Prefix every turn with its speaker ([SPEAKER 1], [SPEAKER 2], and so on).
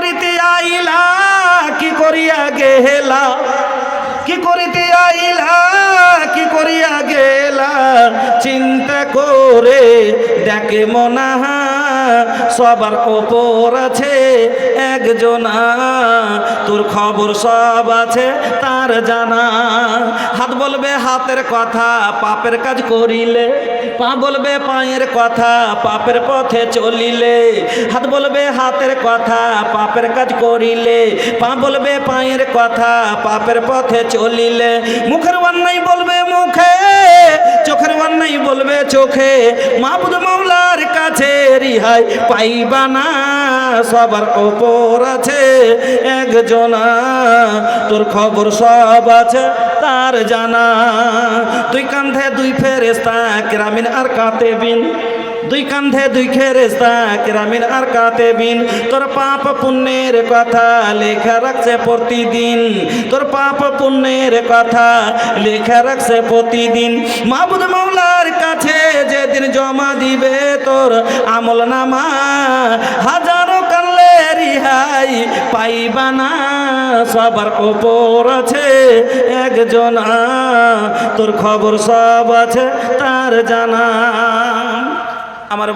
[SPEAKER 1] করিতে আইলা? কি করিয়া গেলা? কি করিতে আইলা? কি করিয়া গেলা? চিন্তা করে দেখে মনাহা সবার ওপর আছে একজনা তোর খবর সব আছে, তার জানা। হাত বলবে হাতের কথা, পাপের কাজ করিলে। পা বলবে পায়ের কথা, পাপের পথে চলিলে। হাত বলবে হাতের কথা, পাপের কাজ করিলে। পা বলবে পায়ের কথা, পাপের পথে চলিলে। মুখের অন্যায় বলবে মুখে, চোখের অন্যায় বলবে চোখে। মা রিহাই পাইবা না। সবার ওপর আছে একজনা। তোর খবর সব আছে, তার জানা। তুই কান্ধে দুই ফেরেস্তা গ্রামীণ আর কাতে বিন দুই কান্ধে দুই খেরেস্তা কেরামিন আর কাতে বিন। তোর পাপ পুণ্যের কথা লেখা রাখছে প্রতিদিন। তোর পাপ পুণ্যের কথা লেখা রাখছে প্রতিদিন। মাহবুদ মাওলার কাছে যেদিন জমা দিবে তোর আমল নামা, হাজারো কানলে রিহাই পাইবা না। সবার ওপর আছে একজনা, তোর খবর সব আছে তার জানা। আমার